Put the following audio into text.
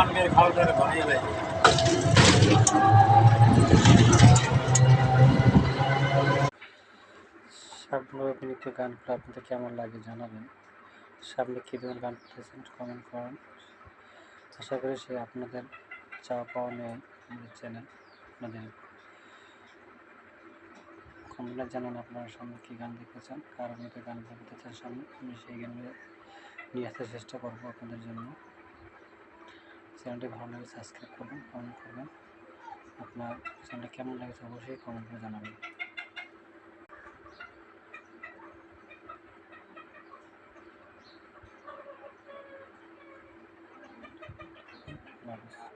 পানকে খাওয়া দাওয়া গানগুলো আপনাদের কেমন লাগে জানাবেন? সামনে কী ধরনের গান পেয়েছেন কমেন্ট করেন। আশা করি সে আপনাদের চাওয়া পাওয়া নিয়ে আমাদের চ্যানেল আপনাদের কমেন্টে জানান আপনারা সামনে কী গান দেখতে চান কার মতো গান দেখতে চান সামনে। আমি সেই গানগুলো নিয়ে আসার চেষ্টা করব আপনাদের জন্য। চ্যানেলটি ভালো লাগে সাবস্ক্রাইব করবেন কমেন্ট করবেন আপনার চ্যানেলটা কেমন লাগছে অবশ্যই কমেন্ট করে জানাবেন Vamos.